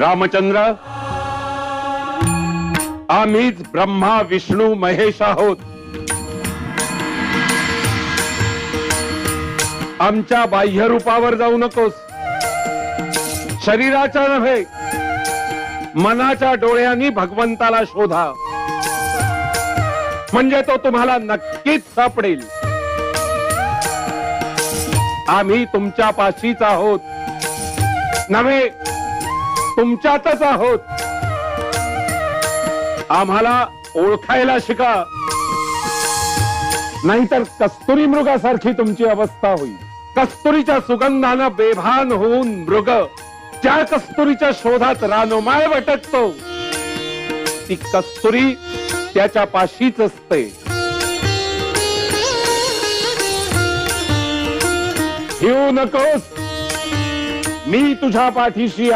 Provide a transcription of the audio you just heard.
रामचंद्र। आम्हीच ब्रह्मा विष्णू महेश आहोत. आमच्या बाह्य रूपावर जाऊ नकोस. शरीराच्या नव्हे मनाच्या डोळ्यांनी भगवंताला शोधा. म्हणजे तो तुम्हाला नक्कीच सापडेल. आम्ही तुमच्या पाशीच आहोत. नव्हे तुमच्यातच आहोत. आम्हाला ओळखायला शिका. नाहीतर कस्तुरी मृगासारखी तुमची अवस्था होईल. कस्तुरीच्या सुगंधानं बेभान होऊन मृग. त्या कस्तुरीच्या शोधात रानोमाळ भटकतो ती कस्तुरी त्याच्या पाशीच असते. घेऊ नकोस. मी तुझ्या पाठीशी